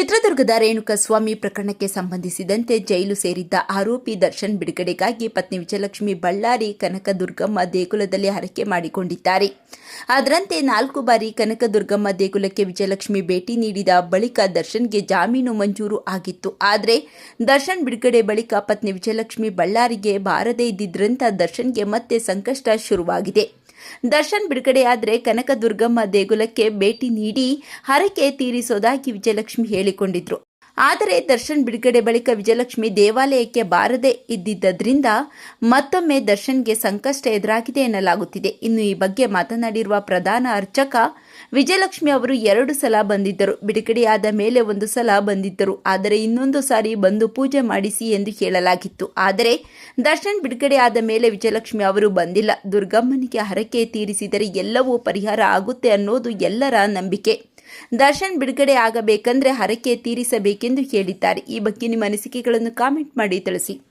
ಚಿತ್ರದುರ್ಗದ ರೇಣುಕಸ್ವಾಮಿ ಪ್ರಕರಣಕ್ಕೆ ಸಂಬಂಧಿಸಿದಂತೆ ಜೈಲು ಸೇರಿದ್ದ ಆರೋಪಿ ದರ್ಶನ್ ಬಿಡುಗಡೆಗಾಗಿ ಪತ್ನಿ ವಿಜಯಲಕ್ಷ್ಮಿ ಬಳ್ಳಾರಿ ಕನಕದುರ್ಗಮ್ಮ ದೇಗುಲದಲ್ಲಿ ಹರಕೆ ಮಾಡಿಕೊಂಡಿದ್ದಾರೆ. ಅದರಂತೆ ನಾಲ್ಕು ಬಾರಿ ಕನಕದುರ್ಗಮ್ಮ ದೇಗುಲಕ್ಕೆ ವಿಜಯಲಕ್ಷ್ಮಿ ಭೇಟಿ ನೀಡಿದ ಬಳಿಕ ದರ್ಶನ್ಗೆ ಜಾಮೀನು ಮಂಜೂರು ಆಗಿತ್ತು. ಆದರೆ ದರ್ಶನ್ ಬಿಡುಗಡೆ ಬಳಿಕ ಪತ್ನಿ ವಿಜಯಲಕ್ಷ್ಮಿ ಬಳ್ಳಾರಿಗೆ ಬಾರದೇ ಇದ್ದಿದ್ರಂತ ದರ್ಶನ್ಗೆ ಮತ್ತೆ ಸಂಕಷ್ಟ ಶುರುವಾಗಿದೆ. ದರ್ಶನ್ ಬಿಡುಗಡೆಯಾದರೆ ಕನಕದುರ್ಗಮ್ಮ ದೇಗುಲಕ್ಕೆ ಭೇಟಿ ನೀಡಿ ಹರಕೆ ತೀರಿಸೋದಾಗಿ ವಿಜಯಲಕ್ಷ್ಮಿ ಹೇಳಿಕೊಂಡಿದ್ರು. ಆದರೆ ದರ್ಶನ್ ಬಿಡುಗಡೆ ಬಳಿಕ ವಿಜಯಲಕ್ಷ್ಮಿ ದೇವಾಲಯಕ್ಕೆ ಬಾರದೇ ಇದ್ದಿದ್ದರಿಂದ ಮತ್ತೊಮ್ಮೆ ದರ್ಶನ್ಗೆ ಸಂಕಷ್ಟ ಎದುರಾಗಿದೆ ಎನ್ನಲಾಗುತ್ತಿದೆ. ಇನ್ನು ಈ ಬಗ್ಗೆ ಮಾತನಾಡಿರುವ ಪ್ರಧಾನ ಅರ್ಚಕ, ವಿಜಯಲಕ್ಷ್ಮಿ ಅವರು ಎರಡು ಸಲ ಬಂದಿದ್ದರು. ಬಿಡುಗಡೆಯಾದ ಮೇಲೆ ಒಂದು ಸಲ ಬಂದಿದ್ದರು. ಆದರೆ ಇನ್ನೊಂದು ಸಾರಿ ಬಂದು ಪೂಜೆ ಮಾಡಿಸಿ ಎಂದು ಹೇಳಲಾಗಿತ್ತು. ಆದರೆ ದರ್ಶನ್ ಬಿಡುಗಡೆಯಾದ ಮೇಲೆ ವಿಜಯಲಕ್ಷ್ಮಿ ಅವರು ಬಂದಿಲ್ಲ. ದುರ್ಗಮ್ಮನಿಗೆ ಹರಕೆ ತೀರಿಸಿದರೆ ಎಲ್ಲವೂ ಪರಿಹಾರ ಆಗುತ್ತೆ ಅನ್ನೋದು ಎಲ್ಲರ ನಂಬಿಕೆ. ದರ್ಶನ್ ಬಿಡುಗಡೆ ಆಗಬೇಕಂದ್ರೆ ಹರಕೆ ತೀರಿಸಬೇಕೆಂದು ಹೇಳಿದ್ದಾರೆ. ಈ ಬಗ್ಗೆ ನಿಮ್ಮ ಅನಿಸಿಕೆಗಳನ್ನು ಕಾಮೆಂಟ್ ಮಾಡಿ ತಿಳಿಸಿ.